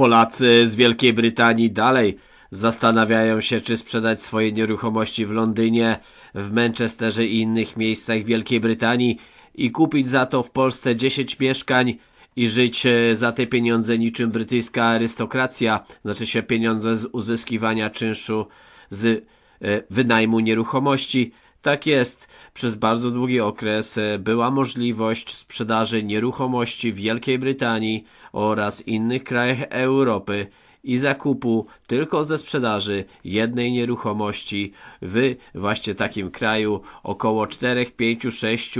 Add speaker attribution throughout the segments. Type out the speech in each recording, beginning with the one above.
Speaker 1: Polacy z Wielkiej Brytanii dalej zastanawiają się, czy sprzedać swoje nieruchomości w Londynie, w Manchesterze i innych miejscach Wielkiej Brytanii i kupić za to w Polsce 10 mieszkań i żyć e, za te pieniądze niczym brytyjska arystokracja, znaczy się pieniądze z uzyskiwania czynszu z e, wynajmu nieruchomości. Tak jest. Przez bardzo długi okres e, była możliwość sprzedaży nieruchomości w Wielkiej Brytanii oraz innych krajach Europy i zakupu tylko ze sprzedaży jednej nieruchomości w właśnie takim kraju około 4, 5, 6,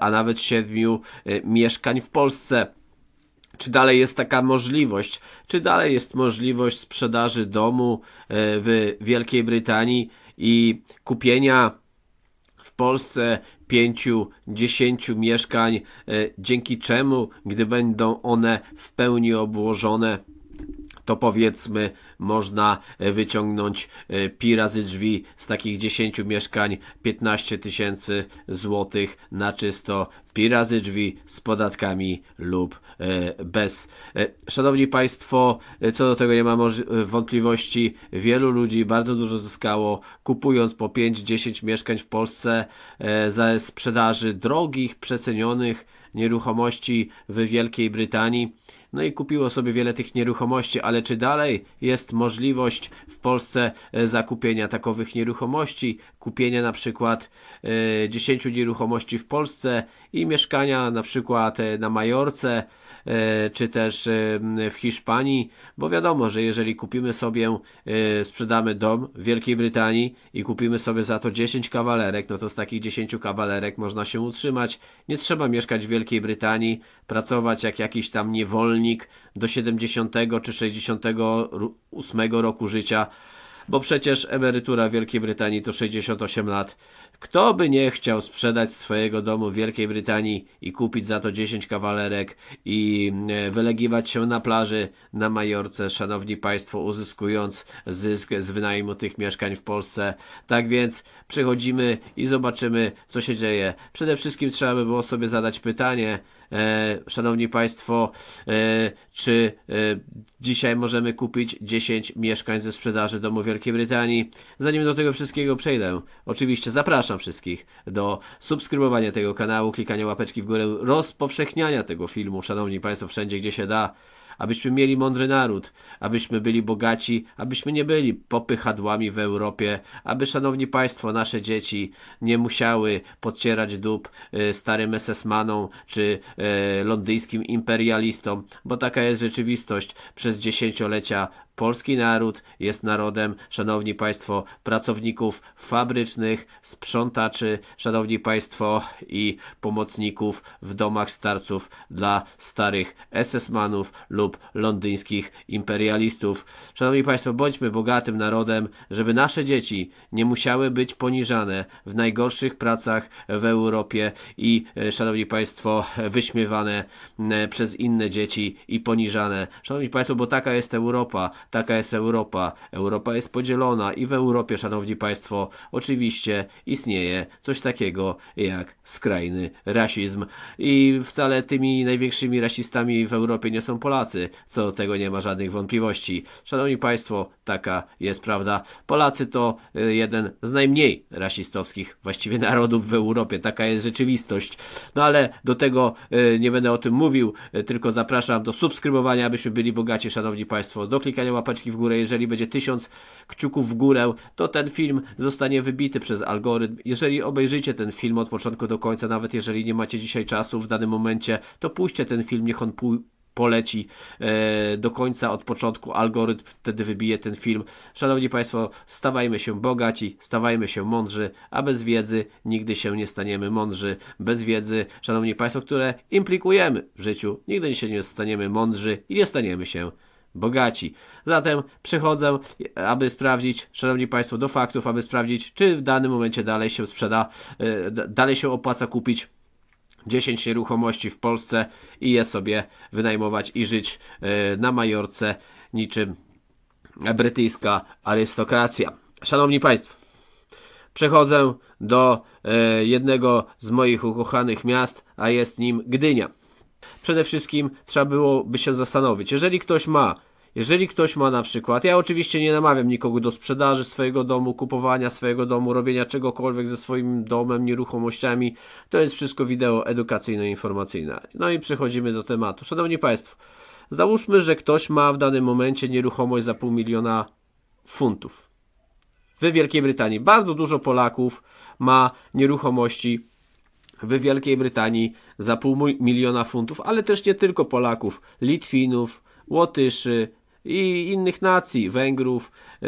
Speaker 1: a nawet 7 mieszkań w Polsce. Czy dalej jest taka możliwość? Czy dalej jest możliwość sprzedaży domu e, w Wielkiej Brytanii i kupienia w Polsce pięciu, dziesięciu mieszkań, e, dzięki czemu, gdy będą one w pełni obłożone, to powiedzmy można e, wyciągnąć e, pi razy drzwi z takich 10 mieszkań 15 tysięcy złotych na czysto pi razy drzwi z podatkami lub e, bez. Szanowni Państwo, co do tego nie ma wątpliwości, wielu ludzi bardzo dużo zyskało kupując po 5-10 mieszkań w Polsce za sprzedaży drogich, przecenionych nieruchomości w Wielkiej Brytanii. No i kupiło sobie wiele tych nieruchomości, ale czy dalej jest możliwość w Polsce e, zakupienia takowych nieruchomości, kupienia na przykład e, 10 nieruchomości w Polsce i mieszkania na przykład e, na Majorce, E, czy też e, w Hiszpanii, bo wiadomo, że jeżeli kupimy sobie, e, sprzedamy dom w Wielkiej Brytanii i kupimy sobie za to 10 kawalerek, no to z takich 10 kawalerek można się utrzymać. Nie trzeba mieszkać w Wielkiej Brytanii, pracować jak jakiś tam niewolnik do 70 czy 68 roku życia, bo przecież emerytura w Wielkiej Brytanii to 68 lat. Kto by nie chciał sprzedać swojego domu w Wielkiej Brytanii i kupić za to 10 kawalerek i e, wylegiwać się na plaży na Majorce, szanowni państwo, uzyskując zysk z wynajmu tych mieszkań w Polsce. Tak więc przychodzimy i zobaczymy, co się dzieje. Przede wszystkim trzeba by było sobie zadać pytanie, szanowni Państwo, e, czy e, dzisiaj możemy kupić 10 mieszkań ze sprzedaży domu Wielkiej Brytanii? Zanim do tego wszystkiego przejdę, oczywiście zapraszam wszystkich do subskrybowania tego kanału, klikania łapeczki w górę, rozpowszechniania tego filmu, szanowni Państwo, wszędzie gdzie się da abyśmy mieli mądry naród, abyśmy byli bogaci, abyśmy nie byli popychadłami w Europie, aby, szanowni państwo, nasze dzieci nie musiały podcierać dup y, starym SS-manom czy y, londyńskim imperialistom, bo taka jest rzeczywistość. Przez dziesięciolecia Polski naród jest narodem, szanowni państwo, pracowników fabrycznych, sprzątaczy, szanowni państwo, i pomocników w domach starców dla starych SS-manów lub londyńskich imperialistów. Szanowni państwo, bądźmy bogatym narodem, żeby nasze dzieci nie musiały być poniżane w najgorszych pracach w Europie i, e, szanowni państwo, wyśmiewane e, przez inne dzieci i poniżane. Szanowni państwo, bo taka jest Europa Taka jest Europa. Europa jest podzielona i w Europie, szanowni państwo, oczywiście istnieje coś takiego jak skrajny rasizm. I wcale tymi największymi rasistami w Europie nie są Polacy, co do tego nie ma żadnych wątpliwości. Szanowni państwo, taka jest prawda. Polacy to y, jeden z najmniej rasistowskich właściwie narodów w Europie. Taka jest rzeczywistość. No ale do tego y, nie będę o tym mówił, y, tylko zapraszam do subskrybowania, abyśmy byli bogaci, szanowni państwo, do klikania łapeczki w górę. Jeżeli będzie tysiąc kciuków w górę, to ten film zostanie wybity przez algorytm. Jeżeli obejrzycie ten film od początku do końca, nawet jeżeli nie macie dzisiaj czasu w danym momencie, to puśćcie ten film, niech on pój poleci e, do końca, od początku, algorytm wtedy wybije ten film. Szanowni Państwo, stawajmy się bogaci, stawajmy się mądrzy, a bez wiedzy nigdy się nie staniemy mądrzy. Bez wiedzy, Szanowni Państwo, które implikujemy w życiu, nigdy się nie staniemy mądrzy i nie staniemy się bogaci. Zatem przychodzę, aby sprawdzić, szanowni państwo, do faktów, aby sprawdzić, czy w danym momencie dalej się sprzeda, e, dalej się opłaca kupić 10 nieruchomości w Polsce i je sobie wynajmować i żyć e, na Majorce niczym brytyjska arystokracja. Szanowni Państwo, przechodzę do e, jednego z moich ukochanych miast, a jest nim Gdynia. Przede wszystkim trzeba byłoby się zastanowić, jeżeli ktoś ma Jeżeli ktoś ma na przykład, ja oczywiście nie namawiam nikogo do sprzedaży swojego domu, kupowania swojego domu, robienia czegokolwiek ze swoim domem, nieruchomościami, to jest wszystko wideo edukacyjno-informacyjne. No i przechodzimy do tematu. Szanowni Państwo, załóżmy, że ktoś ma w danym momencie nieruchomość za pół miliona funtów. W Wielkiej Brytanii bardzo dużo Polaków ma nieruchomości w Wielkiej Brytanii za pół miliona funtów, ale też nie tylko Polaków, Litwinów, Łotyszy i innych nacji, Węgrów, e,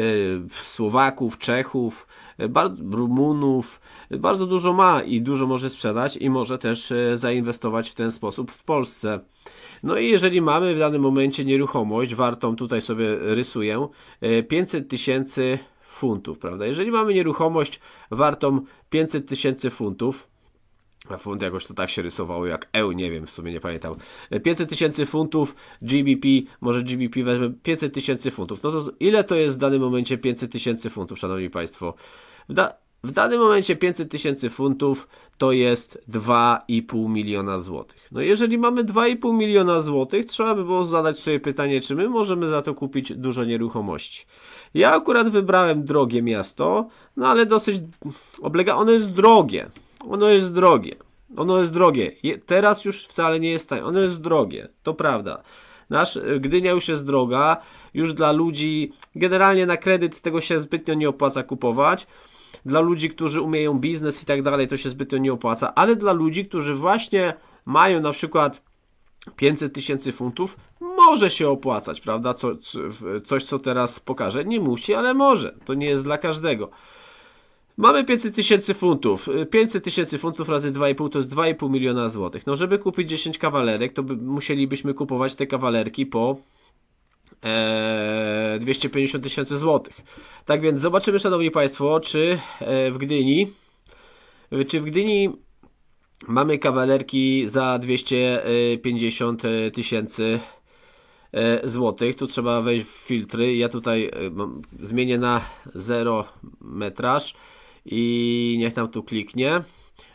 Speaker 1: Słowaków, Czechów, e, Rumunów. E, Bardzo dużo ma i dużo może sprzedać i może też zainwestować w ten sposób w Polsce. No i jeżeli mamy w danym momencie nieruchomość wartą, tutaj sobie rysuję, e, 500 tysięcy funtów, prawda? Jeżeli mamy nieruchomość wartą 500 tysięcy funtów, a funt jakoś to tak się rysowało jak EU, nie wiem, w sumie nie pamiętam. E, 500 tysięcy funtów, GBP, może GBP wezmę 500 tysięcy funtów. No to ile to jest w danym momencie 500 tysięcy funtów, szanowni państwo? W, da w danym momencie 500 tysięcy funtów to jest 2,5 miliona złotych. No jeżeli mamy 2,5 miliona złotych, trzeba by było zadać sobie pytanie, czy my możemy za to kupić dużo nieruchomości. Ja akurat wybrałem drogie miasto, no ale dosyć oblega, ono jest drogie. Ono jest drogie. Ono jest drogie. Je, teraz już wcale nie jest tanie. Ono jest drogie. To prawda. Nasz y, Gdynia już jest droga. Już dla ludzi, generalnie na kredyt tego się zbytnio nie opłaca kupować. Dla ludzi, którzy umieją biznes i tak dalej, to się zbytnio nie opłaca. Ale dla ludzi, którzy właśnie mają na przykład 500 tysięcy funtów może się opłacać, prawda? Co, coś, co teraz pokażę. Nie musi, ale może. To nie jest dla każdego. Mamy 500 tysięcy funtów. Y, 500 tysięcy funtów razy 2,5 to jest 2,5 miliona złotych. No, żeby kupić 10 kawalerek, to by, musielibyśmy kupować te kawalerki po e, 250 tysięcy złotych. Tak więc zobaczymy, szanowni państwo, czy e, w Gdyni, czy w Gdyni Mamy kawalerki za 250 tysięcy e, złotych. Tu trzeba wejść w filtry. Ja tutaj e, zmienię na 0 metraż i niech nam tu kliknie.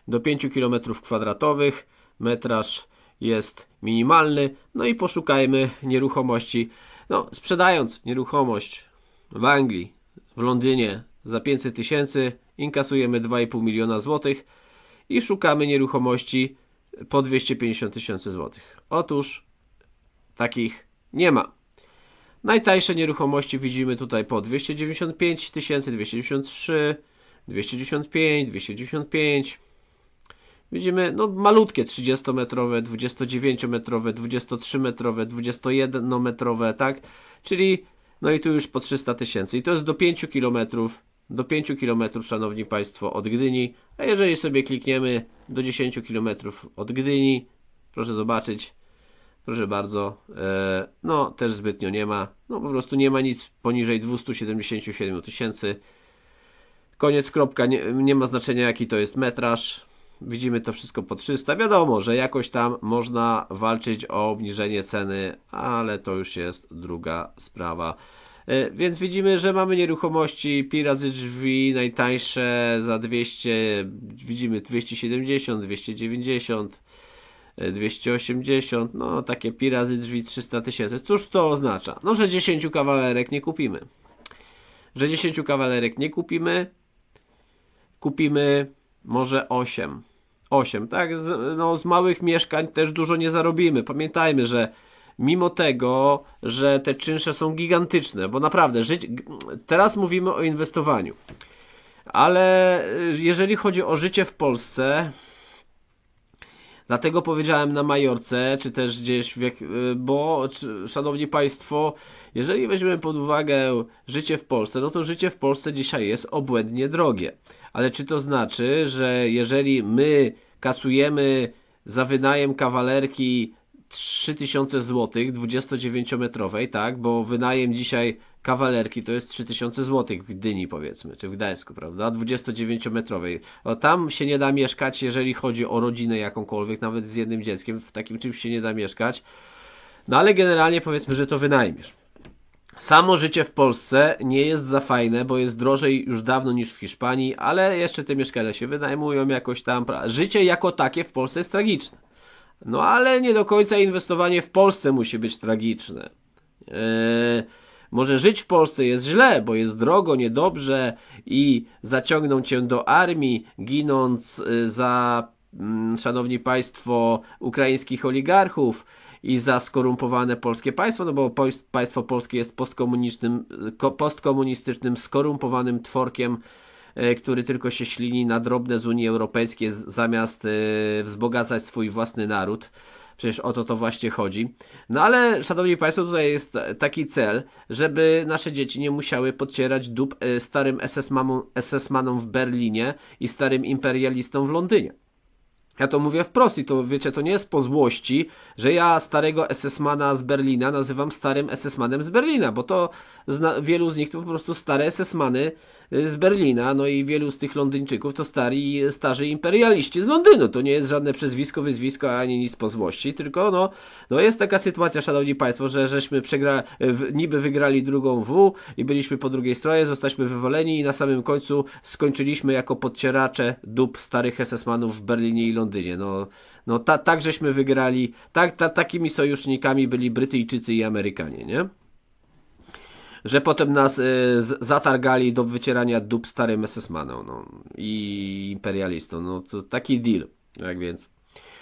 Speaker 1: Do 5 km kwadratowych metraż jest minimalny. No i poszukajmy nieruchomości. No, sprzedając nieruchomość w Anglii, w Londynie za 500 tysięcy, inkasujemy 2,5 miliona złotych i szukamy nieruchomości po 250 tysięcy złotych. Otóż takich nie ma. Najtańsze nieruchomości widzimy tutaj po 295 tysięcy, 293, 295, 295. Widzimy no, malutkie 30-metrowe, 29-metrowe, 23-metrowe, 21-metrowe, tak? Czyli no i tu już po 300 tysięcy. I to jest do 5 kilometrów do 5 km, szanowni Państwo, od Gdyni. A jeżeli sobie klikniemy do 10 km od Gdyni, proszę zobaczyć, proszę bardzo, e, no też zbytnio nie ma. No po prostu nie ma nic poniżej 277 tysięcy. Koniec, kropka, nie, nie ma znaczenia jaki to jest metraż. Widzimy to wszystko po 300. Wiadomo, że jakoś tam można walczyć o obniżenie ceny, ale to już jest druga sprawa. E, Więc widzimy, że mamy nieruchomości pi razy drzwi najtańsze za 200, widzimy 270, 290, e, 280, no takie pi razy drzwi 300 tysięcy. Cóż to oznacza? No, że 10 kawalerek nie kupimy. Że 10 kawalerek nie kupimy, kupimy może 8. 8, tak? Z, no, z małych mieszkań też dużo nie zarobimy. Pamiętajmy, że mimo tego, że te czynsze są gigantyczne, bo naprawdę, żyć, teraz mówimy o inwestowaniu. Ale y, jeżeli chodzi o życie w Polsce, Dlatego powiedziałem na Majorce, czy też gdzieś, w jak, y, bo, czy, szanowni Państwo, jeżeli weźmiemy pod uwagę życie w Polsce, no to życie w Polsce dzisiaj jest obłędnie drogie. Ale czy to znaczy, że jeżeli my kasujemy za wynajem kawalerki 3000 zł 29-metrowej, tak, bo wynajem dzisiaj kawalerki to jest 3000 zł w Gdyni powiedzmy, czy w Gdańsku, prawda, 29-metrowej. O, tam się nie da mieszkać, jeżeli chodzi o rodzinę jakąkolwiek, nawet z jednym dzieckiem, w takim czymś się nie da mieszkać. No ale generalnie powiedzmy, że to wynajmiesz. Samo życie w Polsce nie jest za fajne, bo jest drożej już dawno niż w Hiszpanii, ale jeszcze te mieszkania się wynajmują jakoś tam. Życie jako takie w Polsce jest tragiczne. No ale nie do końca inwestowanie w Polsce musi być tragiczne. e, może żyć w Polsce jest źle, bo jest drogo, niedobrze i zaciągną cię do armii, ginąc y, za, mm, szanowni państwo, ukraińskich oligarchów i za skorumpowane polskie państwo, no bo państwo polskie jest postkomunistycznym, ko- postkomunistycznym skorumpowanym tworkiem, e, który tylko się ślini na drobne z Unii Europejskiej zamiast wzbogacać swój własny naród. Przecież o to to właśnie chodzi. No ale, szanowni państwo, tutaj jest taki cel, żeby nasze dzieci nie musiały podcierać dup e, starym SS-manom SS-manom w Berlinie i starym imperialistom w Londynie. Ja to mówię wprost i to wiecie, to nie jest po złości, że ja starego SS-mana z Berlina nazywam starym SS-manem z Berlina, bo to wielu z nich to po prostu stare SS-many y, z Berlina, no i wielu z tych Londyńczyków to stari, starzy imperialiści z Londynu. To nie jest żadne przezwisko, wyzwisko, ani nic po złości, tylko no, no jest taka sytuacja, szanowni państwo, że żeśmy przegra, niby wygrali drugą W i byliśmy po drugiej stronie, zostaliśmy wywaleni i na samym końcu skończyliśmy jako podcieracze dup starych SS-manów w Berlinie i Londynie. No, no ta, tak żeśmy wygrali, tak, ta, takimi sojusznikami byli Brytyjczycy i Amerykanie, nie? Że potem nas y, zatargali do wycierania dup starym SS-manom no, i imperialistom. No to taki deal, jak więc.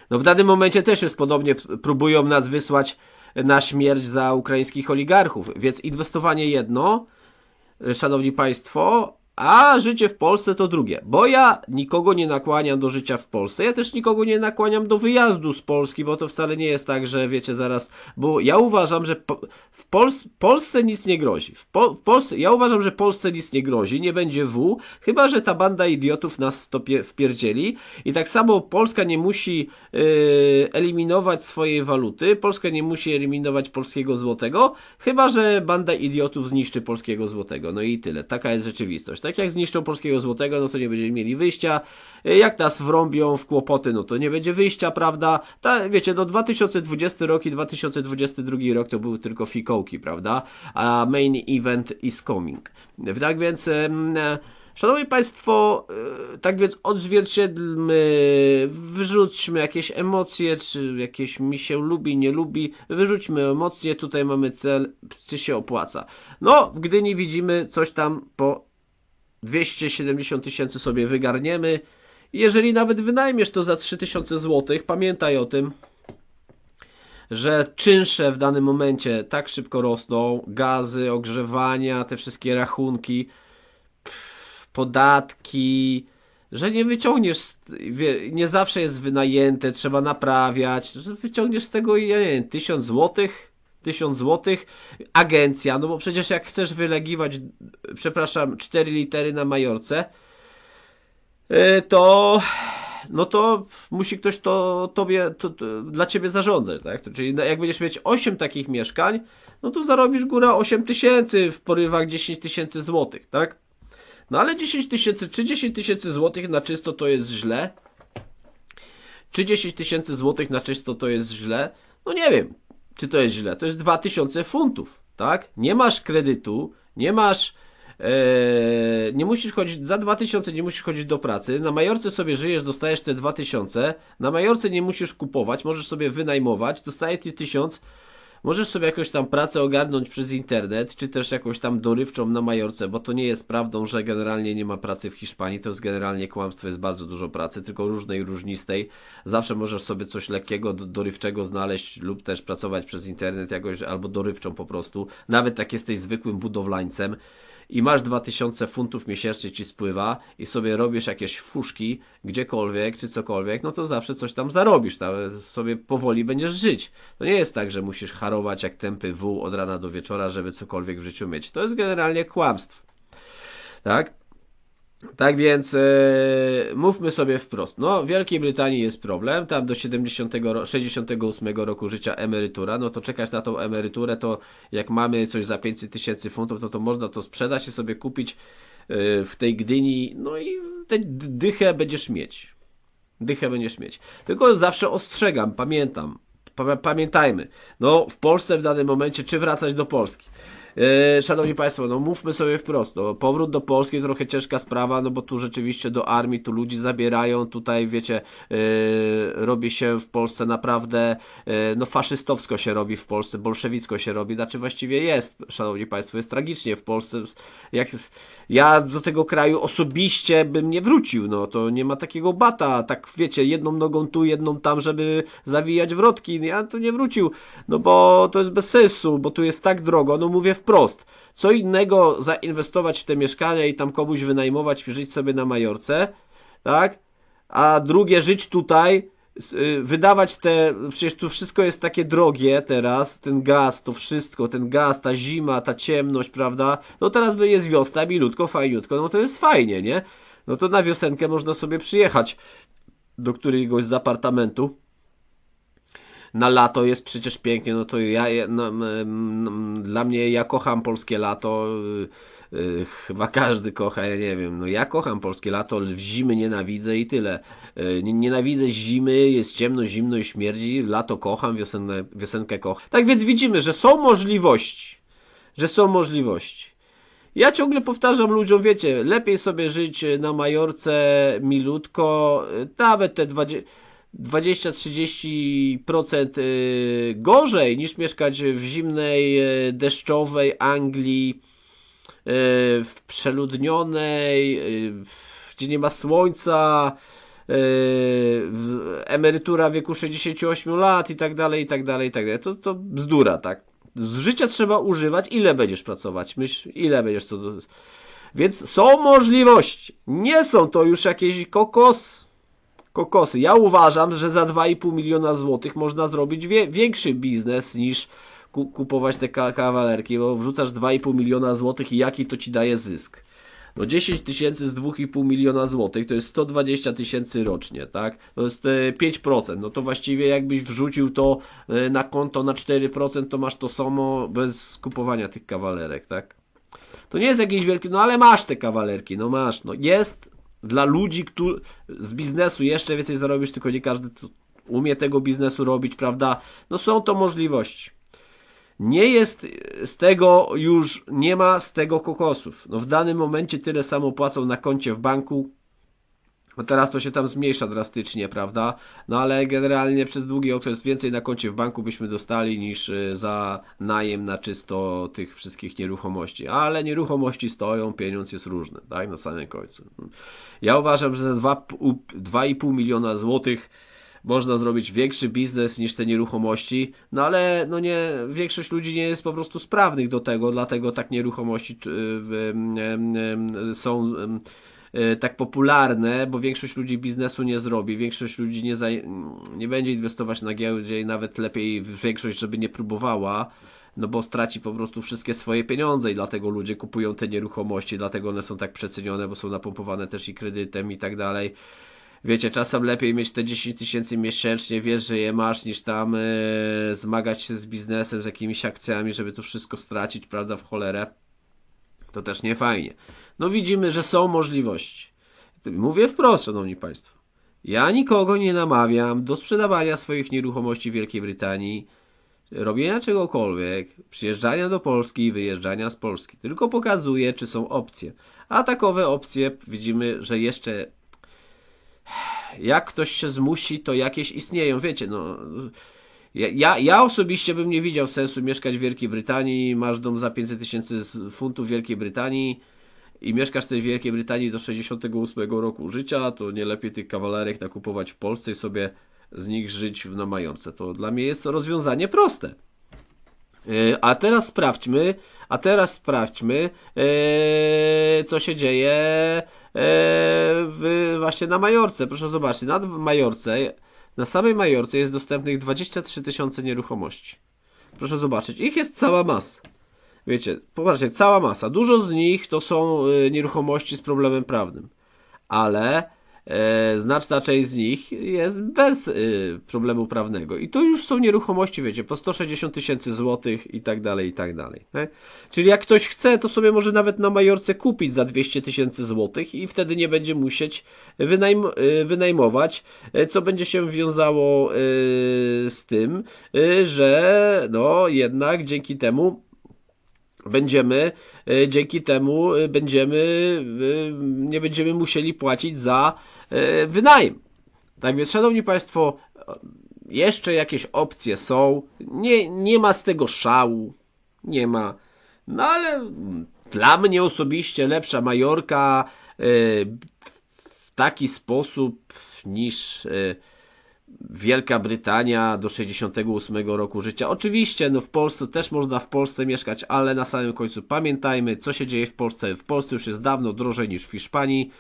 Speaker 1: No w danym momencie też jest podobnie, próbują nas wysłać na śmierć za ukraińskich oligarchów, więc inwestowanie jedno, y, szanowni państwo, a życie w Polsce to drugie. Bo ja nikogo nie nakłaniam do życia w Polsce. Ja też nikogo nie nakłaniam do wyjazdu z Polski, bo to wcale nie jest tak, że wiecie zaraz. Bo ja uważam, że po, w Pols Polsce nic nie grozi. W, po w Polsce, ja uważam, że Polsce nic nie grozi, nie będzie W, chyba że ta banda idiotów nas w to pie- wpierdzieli. I tak samo Polska nie musi yy, eliminować swojej waluty, Polska nie musi eliminować polskiego złotego, chyba że banda idiotów zniszczy polskiego złotego. No i tyle. Taka jest rzeczywistość. Tak jak zniszczą polskiego złotego, no to nie będziemy mieli wyjścia. Jak nas wrąbią w kłopoty, no to nie będzie wyjścia, prawda? Ta, wiecie, no 2020 rok i 2022 rok to były tylko fikołki, prawda? A main event is coming. Tak więc... em, Szanowni Państwo, e, tak więc odzwierciedlmy, wyrzućmy jakieś emocje, czy jakieś mi się lubi, nie lubi, wyrzućmy emocje, tutaj mamy cel, czy się opłaca. No, w Gdyni widzimy coś tam po 270 tysięcy sobie wygarniemy. Jeżeli nawet wynajmiesz to za 3000 zł, pamiętaj o tym, że czynsze w danym momencie tak szybko rosną, gazy, ogrzewania, te wszystkie rachunki, podatki, że nie wyciągniesz, nie zawsze jest wynajęte, trzeba naprawiać, że wyciągniesz z tego, ja nie wiem, 1000 złotych, 1000 złotych, agencja, no bo przecież jak chcesz wylegiwać, przepraszam, 4 litery na Majorce, y, to no to musi ktoś to tobie, to, to, dla ciebie zarządzać, tak? Czyli jak będziesz mieć 8 takich mieszkań, no to zarobisz góra 8 tysięcy w porywach 10 tysięcy złotych, tak? No ale 10 tysięcy, czy 10 tysięcy złotych na czysto to jest źle? Czy 10 tysięcy złotych na czysto to jest źle? No nie wiem, czy to jest źle. To jest 2000 funtów, tak? Nie masz kredytu, nie masz. e, nie musisz chodzić, za 2000 nie musisz chodzić do pracy, na Majorce sobie żyjesz, dostajesz te 2000, na Majorce nie musisz kupować, możesz sobie wynajmować, dostajesz ty 1000, Możesz sobie jakąś tam pracę ogarnąć przez internet, czy też jakąś tam dorywczą na Majorce, bo to nie jest prawdą, że generalnie nie ma pracy w Hiszpanii, to jest generalnie kłamstwo, jest bardzo dużo pracy, tylko różnej, różnistej. Zawsze możesz sobie coś lekkiego, do- dorywczego znaleźć lub też pracować przez internet jakoś, albo dorywczą po prostu. Nawet jak jesteś zwykłym budowlańcem i masz 2000 funtów miesięcznie ci spływa i sobie robisz jakieś fuszki gdziekolwiek czy cokolwiek, no to zawsze coś tam zarobisz, tam sobie powoli będziesz żyć. To nie jest tak, że musisz harować jak tępy wół od rana do wieczora, żeby cokolwiek w życiu mieć. To jest generalnie kłamstwo. Tak? Tak więc e, mówmy sobie wprost. No, w Wielkiej Brytanii jest problem, tam do 70, ro- 68 roku życia emerytura, no to czekać na tą emeryturę, to jak mamy coś za 500 tysięcy funtów, to to można to sprzedać i sobie kupić e, w tej Gdyni, no i tę dychę będziesz mieć. Dychę będziesz mieć. Tylko zawsze ostrzegam, pamiętam, pa- pamiętajmy, no w Polsce w danym momencie, czy wracać do Polski. E, szanowni Państwo, no mówmy sobie wprost, no, powrót do Polski trochę ciężka sprawa, no bo tu rzeczywiście do armii, tu ludzi zabierają, tutaj wiecie, e, robi się w Polsce naprawdę, e, no faszystowsko się robi w Polsce, bolszewicko się robi, znaczy właściwie jest, szanowni Państwo, jest tragicznie w Polsce, jak ja do tego kraju osobiście bym nie wrócił, no to nie ma takiego bata, tak wiecie, jedną nogą tu, jedną tam, żeby zawijać wrotki, ja tu nie wrócił, no bo to jest bez sensu, bo tu jest tak drogo, no mówię wprost. Co innego zainwestować w te mieszkania i tam komuś wynajmować, żyć sobie na Majorce, tak? A drugie żyć tutaj, y, wydawać te, przecież tu wszystko jest takie drogie teraz, ten gaz, to wszystko, ten gaz, ta zima, ta ciemność, prawda? No teraz jest wiosna, milutko, fajniutko, no to jest fajnie, nie? No to na wiosenkę można sobie przyjechać do któregoś z apartamentu na lato jest przecież pięknie, no to ja, no, dla mnie, ja kocham polskie lato, y, y, chyba każdy kocha, ja nie wiem, no ja kocham polskie lato, zimy nienawidzę i tyle. Y, nienawidzę zimy, jest ciemno, zimno i śmierdzi, lato kocham, wiosenę, wiosenkę kocham. Tak więc widzimy, że są możliwości, że są możliwości. Ja ciągle powtarzam ludziom, wiecie, lepiej sobie żyć na Majorce milutko, nawet te 20 20-30% y, gorzej niż mieszkać w zimnej, y, deszczowej Anglii, y, w przeludnionej, gdzie nie ma słońca, emerytura w wieku 68 lat i tak dalej, i tak dalej, i tak dalej. To, to bzdura, tak. Z życia trzeba używać. Ile będziesz pracować? Myśl, ile będziesz co do... Więc są możliwości. Nie są to już jakieś kokos kokosy. Ja uważam, że za 2,5 miliona złotych można zrobić wie, większy biznes niż ku, kupować te ka kawalerki, bo wrzucasz 2,5 miliona złotych i jaki to ci daje zysk? No 10 tysięcy z 2,5 miliona złotych to jest 120 tysięcy rocznie, tak? To jest 5%. E, no to właściwie jakbyś wrzucił to e, na konto na 4%, to masz to samo bez kupowania tych kawalerek, tak? To nie jest jakiś wielki, no ale masz te kawalerki, no masz, no jest dla ludzi, którzy z biznesu jeszcze więcej zarobisz, tylko nie każdy umie tego biznesu robić, prawda? No są to możliwości. Nie jest z tego już, nie ma z tego kokosów. No w danym momencie tyle samo płacą na koncie w banku, no teraz to się tam zmniejsza drastycznie, prawda? No ale generalnie przez długi okres więcej na koncie w banku byśmy dostali niż y, za najem na czysto tych wszystkich nieruchomości. Ale nieruchomości stoją, pieniądz jest różny, tak? Na samym końcu. Ja uważam, że za 2,5 miliona złotych można zrobić większy biznes niż te nieruchomości, no ale no nie, większość ludzi nie jest po prostu sprawnych do tego, dlatego tak nieruchomości y, są tak popularne, bo większość ludzi biznesu nie zrobi, większość ludzi nie, nie będzie inwestować na giełdzie i nawet lepiej większość, żeby nie próbowała, no bo straci po prostu wszystkie swoje pieniądze i dlatego ludzie kupują te nieruchomości, dlatego one są tak przecenione, bo są napompowane też i kredytem i tak dalej. Wiecie, czasem lepiej mieć te 10 tysięcy miesięcznie, wiesz, że je masz, niż tam e, zmagać się z biznesem, z jakimiś akcjami, żeby to wszystko stracić, prawda, w cholerę. To też nie fajnie. No widzimy, że są możliwości. Mówię wprost, szanowni państwo. Ja nikogo nie namawiam do sprzedawania swoich nieruchomości w Wielkiej Brytanii, robienia czegokolwiek, przyjeżdżania do Polski i wyjeżdżania z Polski. Tylko pokazuję, czy są opcje. A takowe opcje widzimy, że jeszcze jak ktoś się zmusi, to jakieś istnieją. Wiecie, no ja, ja osobiście bym nie widział sensu mieszkać w Wielkiej Brytanii, masz dom za 500 tysięcy funtów w Wielkiej Brytanii i mieszkasz w tej Wielkiej Brytanii do 68 roku życia, to nie lepiej tych kawalerek nakupować w Polsce i sobie z nich żyć na Majorce. To dla mnie jest rozwiązanie proste. E, a teraz sprawdźmy, a teraz sprawdźmy, e, co się dzieje e, w, właśnie na Majorce. Proszę zobaczyć, na Majorce na samej Majorce jest dostępnych 23 tysiące nieruchomości. Proszę zobaczyć, ich jest cała masa. Wiecie, popatrzcie, cała masa. Dużo z nich to są y, nieruchomości z problemem prawnym. Ale znaczna część z nich jest bez y, problemu prawnego. I to już są nieruchomości, wiecie, po 160 tysięcy złotych i tak dalej, i tak dalej. Czyli jak ktoś chce, to sobie może nawet na Majorce kupić za 200 tysięcy złotych i wtedy nie będzie musieć wynajm y, wynajmować, y, co będzie się wiązało z tym, że no jednak dzięki temu będziemy e, dzięki temu e, będziemy e, nie będziemy musieli płacić za wynajem. Tak więc, szanowni państwo, jeszcze jakieś opcje są. Nie, nie ma z tego szału. Nie ma. No ale dla mnie osobiście lepsza Majorka w taki sposób niż Wielka Brytania do 68 roku życia. Oczywiście, no w Polsce też można w Polsce mieszkać, ale na samym końcu pamiętajmy, co się dzieje w Polsce. W Polsce już jest dawno drożej niż w Hiszpanii.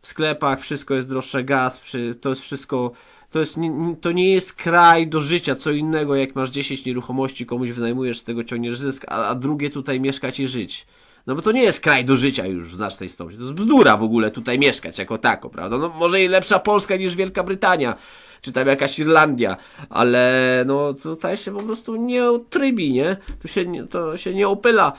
Speaker 1: W sklepach wszystko jest droższe, gaz, to jest wszystko, to, jest, to nie jest kraj do życia, co innego jak masz 10 nieruchomości, komuś wynajmujesz, z tego ciągniesz zysk, a, a drugie tutaj mieszkać i żyć. No bo to nie jest kraj do życia już w znacznej stopniu. To jest bzdura w ogóle tutaj mieszkać jako tako, prawda? No może i lepsza Polska niż Wielka Brytania, czy tam jakaś Irlandia, ale no tutaj się po prostu nie trybi, nie? Tu się, to się nie opyla.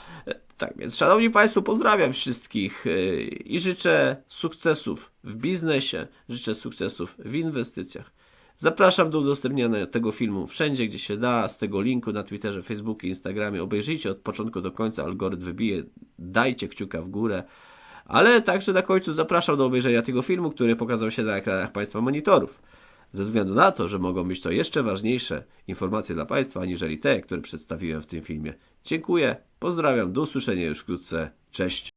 Speaker 1: Tak więc, szanowni Państwo, pozdrawiam wszystkich yy, i życzę sukcesów w biznesie, życzę sukcesów w inwestycjach. Zapraszam do udostępniania tego filmu wszędzie, gdzie się da, z tego linku na Twitterze, Facebooku Instagramie. Obejrzyjcie od początku do końca, algorytm wybije, dajcie kciuka w górę. Ale także na końcu zapraszam do obejrzenia tego filmu, który pokazał się na ekranach Państwa monitorów. Ze względu na to, że mogą być to jeszcze ważniejsze informacje dla Państwa, aniżeli te, które przedstawiłem w tym filmie. Dziękuję, pozdrawiam, do usłyszenia już wkrótce. Cześć.